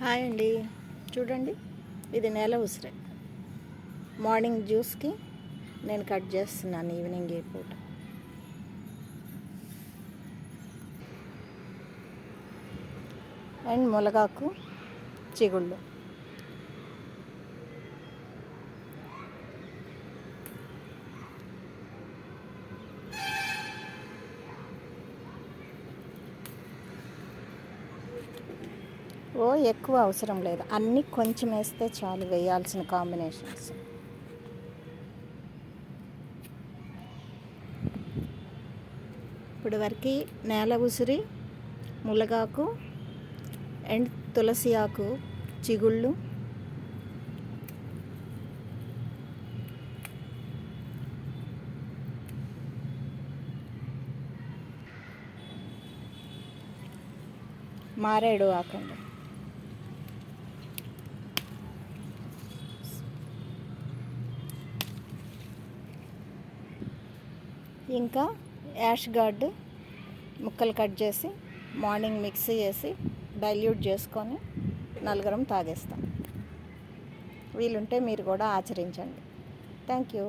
Hi అండి. చూడండి ఇది నేల ఉసిరే. మార్నింగ్ జ్యూస్కి నేను కట్ చేస్తున్నాను ఈవినింగ్ ఈ పూట అండ్ మునగాకు చిగుళ్ళు. ఓ ఎక్కువ అవసరం లేదు. అన్నీ కొంచెం వేస్తే చాలు వేయాల్సిన కాంబినేషన్స్. ఇప్పుడు వరకు నేల ఉసిరి ములగాకు అండ్ తులసి ఆకు చిగుళ్ళు. మారేడు ఆకండి ఇంకా యాష్ గార్డ్ ముక్కలు కట్ చేసి మార్నింగ్ మిక్సీ చేసి డైల్యూట్ చేసుకొని నలుగురం తాగేస్తాం. వీలుంటే మీరు కూడా ఆచరించండి. Thank you.